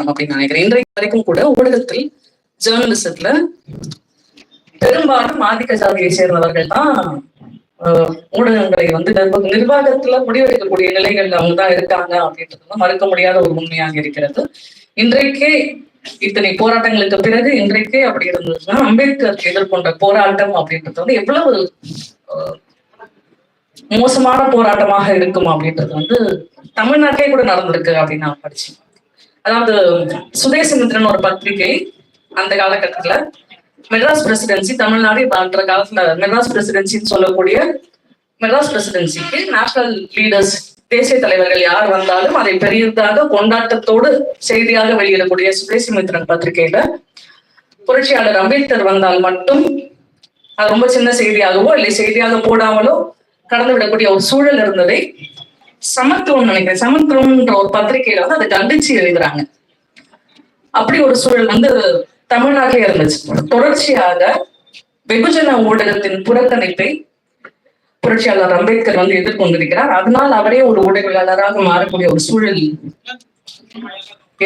அப்படின்னு நினைக்கிறேன். இன்றைக்கு வரைக்கும் கூட ஊடகத்தில் ஜேர்னலிசத்துல பெரும்பாலும் ஆதிக்க ஜாதியை சேர்ந்தவர்கள் தான் ஆஹ், ஊடகங்களை வந்து நிர்வாகத்துல முடிவெடுக்கக்கூடிய நிலைகள்ல அவங்க தான் இருக்காங்க அப்படின்றது மறுக்க முடியாத ஒரு உண்மையாக இருக்கிறது. இன்றைக்கே இத்தனை போராட்டங்களுக்கு பிறகு இன்றைக்கே அப்படி இருந்ததுன்னா அம்பேத்கர் எதிர்கொண்ட போராட்டம் அப்படின்றது வந்து எவ்வளவு ஆஹ், மோசமான போராட்டமாக இருக்கும் அப்படின்றது வந்து தமிழ்நாட்டிலே கூட நடந்திருக்கு அப்படின்னு நான் படிச்சேன். அதாவது சுதேசமித்ரன் ஒரு பத்திரிகை அந்த காலகட்டத்துல மெட்ராஸ் பிரசிடென்சி தமிழ்நாடு பண்ற காலத்துல மெட்ராஸ் பிரசிடென்சின்னு சொல்லக்கூடிய மெட்ராஸ் பிரசிடென்சிக்கு நேஷனல் லீடர்ஸ் தேசிய தலைவர்கள் யார் வந்தாலும் அதை பெரியதாக கொண்டாட்டத்தோடு செய்தியாக வெளியிடக்கூடிய சுதேசமித்ரன் பத்திரிகையில புரட்சியாளர் அம்பேத்கர் வந்தால் மட்டும் அது ரொம்ப சின்ன செய்தியாகவோ இல்லை செய்தியாக போடாமலோ கடந்து விடக்கூடிய ஒரு சூழல் இருந்ததை சமத்துவம் நினைக்கிறேன். சமத்துவம்ன்ற ஒரு பத்திரிகையில வந்து அதை கண்டிச்சு எழுதுறாங்க. அப்படி ஒரு சூழல் வந்து தமிழ்நாட்டிலே இருந்துச்சு. தொடர்ச்சியாக வெகுஜன ஊடகத்தின் புறக்கணிப்பை புரட்சியாளர் அம்பேத்கர் வந்து எதிர்கொண்டிருக்கிறார். அதனால் அவரே ஒரு ஊடகவியலாளராக மாறக்கூடிய ஒரு சூழல்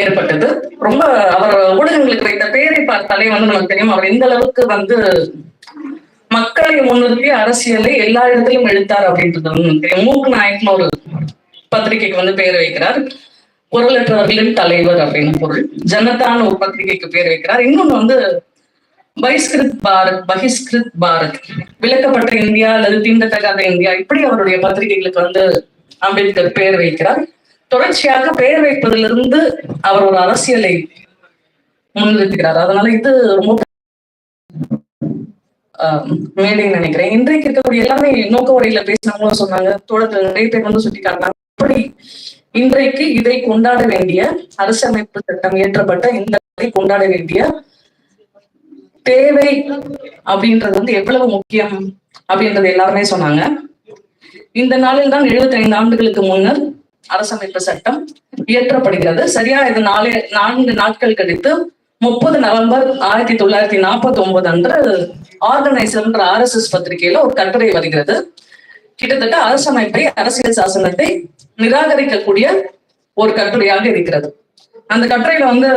ஏற்பட்டது. ரொம்ப அவர் ஊடகங்களுக்கு வைத்த பெயரை பார்த்தாலே வந்து நமக்கு தெரியும். அவர் எந்த அளவுக்கு வந்து மக்களை முன்னிறுத்தி அரசியலை எல்லா இடத்திலும் எழுத்தார் அப்படின்றது வந்து நமக்கு தெரியும். மூக்கு நாயக்னு ஒரு பத்திரிகைக்கு வந்து பெயர் வைக்கிறார். குரலற்றவர்களின் தலைவர் அப்படின்னு பொருள். ஜனதான்னு ஒரு பத்திரிகைக்கு பேர் வைக்கிறார். இன்னொன்னு வந்து பகிஷ்கிருத் பாரத் பகிஷ்கிருத் பாரத். விளக்கப்பட்ட இந்தியா அல்லது தீண்டத்தகாத இந்தியா இப்படி அவருடைய பத்திரிகைகளுக்கு வந்து அம்பேத்கர் பெயர் வைக்கிறார். தொடர்ச்சியாக பெயர் வைப்பதிலிருந்து அவர் ஒரு அரசியலை முன்னிறுத்துகிறார் அதனால இது ரொம்ப ஆஹ், மேடைன்னு நினைக்கிறேன். இன்றைக்கு இருக்கக்கூடிய எல்லாமே நோக்க உரையில பேசினவங்களும் சொன்னாங்க. தோழர்கள் நிறைய பேர் வந்து சுட்டி காட்டினாங்க அப்படி இன்றைக்கு இதை கொண்டாட வேண்டிய அரசமைப்பு சட்டம் இயற்றப்பட்ட இந்த கொண்டாட வேண்டிய தேவை அப்படின்றது வந்து எவ்வளவு முக்கியம் அப்படின்றது எல்லாருமே சொன்னாங்க. இந்த நாளில் தான் 75 ஆண்டுகளுக்கு முன்னர் அரசமைப்பு சட்டம் இயற்றப்படுகிறது. சரியா? இது நாலு நான்கு நாட்கள் கழித்து முப்பது நவம்பர் ஆயிரத்தி தொள்ளாயிரத்தி நாற்பத்தி ஒன்பது அன்று ஆர்கனைசர்ன்ற ஆர்எஸ்எஸ் பத்திரிகையில ஒரு கட்டுரை வருகிறது. கிட்டத்தட்ட அரசமைப்பை அரசியல் சாசனத்தை நிராகரிக்கக்கூடிய ஒரு கட்டுரையாக இருக்கிறது. அந்த கட்டுரையில வந்து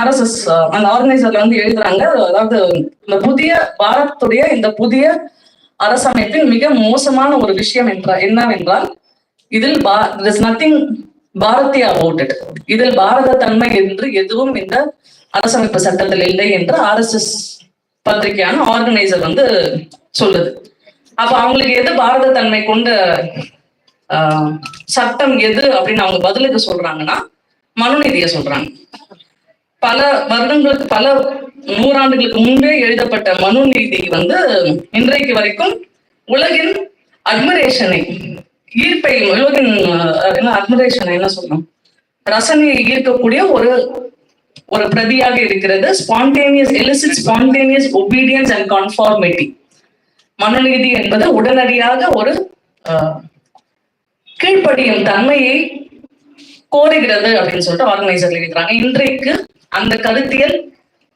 ஆர்எஸ்எஸ் அந்த ஆர்கனைசர்ல வந்து எழுதுறாங்க அதாவது இந்த புதிய பாரத்துடைய இந்த புதிய அரசமைப்பின் மிக மோசமான ஒரு விஷயம் என்றால் என்னவென்றால் இதில் நத்திங் பாரதிய அபவுட் இட் இதில் பாரத தன்மை என்று எதுவும் இந்த அரசமைப்பு சட்டத்தில் இல்லை என்று ஆர்எஸ்எஸ் பத்திரிகையான ஆர்கனைசர் வந்து சொல்லுது. அப்ப அவங்களுக்கு எது பாரத தன்மை கொண்ட ஆஹ், சட்டம் எது அப்படின்னு அவங்க பதிலுக்கு சொல்றாங்கன்னா மனுநீதியை சொல்றாங்க. பல வருடங்களுக்கு பல நூறாண்டுகளுக்கு முன்பே எழுதப்பட்ட மனுநீதி வந்து இன்றைக்கு வரைக்கும் உலகின் அட்மிரேஷனை ஈர்ப்பை உலகின் அட்மிரேஷனை என்ன சொல்லணும் ரசனையை ஈர்க்கக்கூடிய ஒரு ஒரு பிரதியாக இருக்கிறது spontaneous elicit spontaneous obedience and conformity மனுநீதி என்பது உடனடியாக ஒரு ஆஹ், கீழ்ப்படியும் தன்மையை கோருகிறது அப்படின்னு சொல்லிட்டு ஆர்கனைசர் எழுதுறாங்க இன்றைக்கு அந்த கருத்தியல்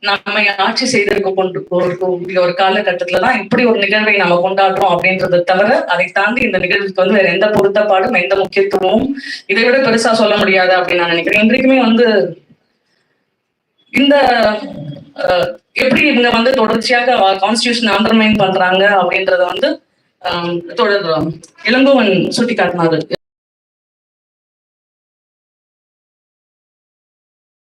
நம்மை ஆட்சி செய்திருக்க கொண்டு போகக்கூடிய ஒரு காலகட்டத்துல தான் இப்படி ஒரு நிகழ்வை நம்ம கொண்டாடுறோம் அப்படின்றத தவிர அதை தாண்டி இந்த நிகழ்வுக்கு வந்து வேற எந்த பொருத்தப்பாடும் எந்த முக்கியத்துவமும் இதை விட பெருசா சொல்ல முடியாது அப்படின்னு நான் நினைக்கிறேன். இன்றைக்குமே வந்து இந்த எப்படி இவங்க வந்து தொடர்ச்சியாக கான்ஸ்டியூஷன் அண்டர்மைன் பண்றாங்க அப்படின்றத வந்து ஆஹ், தொடர் இளங்கோவன் சுட்டி காட்டினாரு